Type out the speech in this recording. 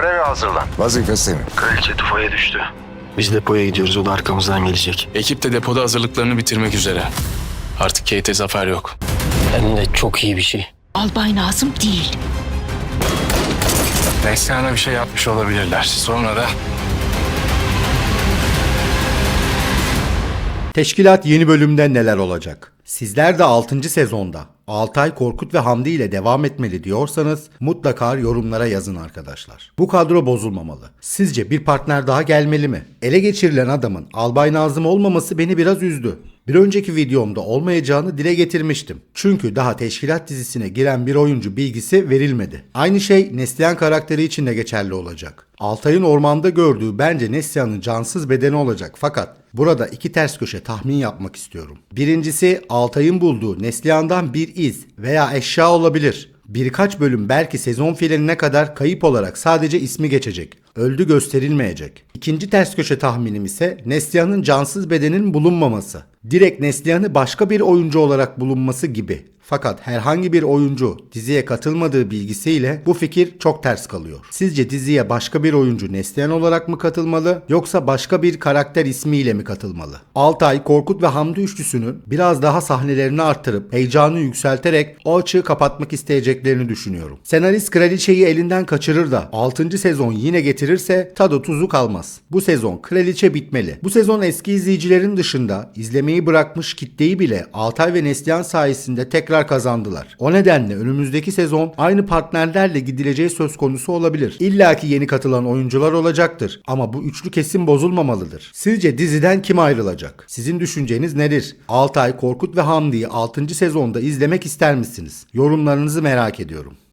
Göreve hazırlan. Vazifesi mi? Kraliçe tufaya düştü. Biz depoya gidiyoruz. O da arkamızdan gelecek. Ekip de depoda hazırlıklarını bitirmek üzere. Artık Kate'e zafer yok. Hem de çok iyi bir şey. Albay Nazım değil. Neslihan'a bir şey yapmış olabilirler. Sonra da Teşkilat yeni bölümde neler olacak? Sizler de 6. sezonda Altay Korkut ve Hamdi ile devam etmeli diyorsanız mutlaka yorumlara yazın arkadaşlar. Bu kadro bozulmamalı. Sizce bir partner daha gelmeli mi? Ele geçirilen adamın Albay Nazım olmaması beni biraz üzdü. Bir önceki videomda olmayacağını dile getirmiştim. Çünkü daha teşkilat dizisine giren bir oyuncu bilgisi verilmedi. Aynı şey Neslihan karakteri için de geçerli olacak. Altay'ın ormanda gördüğü bence Neslihan'ın cansız bedeni olacak fakat burada iki ters köşe tahmin yapmak istiyorum. Birincisi Altay'ın bulduğu Neslihan'dan bir iz veya eşya olabilir. Birkaç bölüm belki sezon finaline kadar kayıp olarak sadece ismi geçecek. Öldü gösterilmeyecek. İkinci ters köşe tahminim ise Neslihan'ın cansız bedenin bulunmaması. Direkt Neslihan'ı başka bir oyuncu olarak bulunması gibi. Fakat herhangi bir oyuncu diziye katılmadığı bilgisiyle bu fikir çok ters kalıyor. Sizce diziye başka bir oyuncu Neslihan olarak mı katılmalı yoksa başka bir karakter ismiyle mi katılmalı? Altay, Korkut ve Hamdi üçlüsünün biraz daha sahnelerini arttırıp heyecanı yükselterek o açığı kapatmak isteyeceklerini düşünüyorum. Senarist kraliçeyi elinden kaçırır da 6. sezon yine getirirse tadı tuzu kalmaz. Bu sezon kraliçe bitmeli. Bu sezon eski izleyicilerin dışında izlemeyi bırakmış kitleyi bile Altay ve Neslihan sayesinde tekrar kazandılar. O nedenle önümüzdeki sezon aynı partnerlerle gidileceği söz konusu olabilir. İlla ki yeni katılan oyuncular olacaktır ama bu üçlü kesin bozulmamalıdır. Sizce diziden kim ayrılacak? Sizin düşünceniz nedir? Altay, Korkut ve Hamdi'yi 6. sezonda izlemek ister misiniz? Yorumlarınızı merak ediyorum.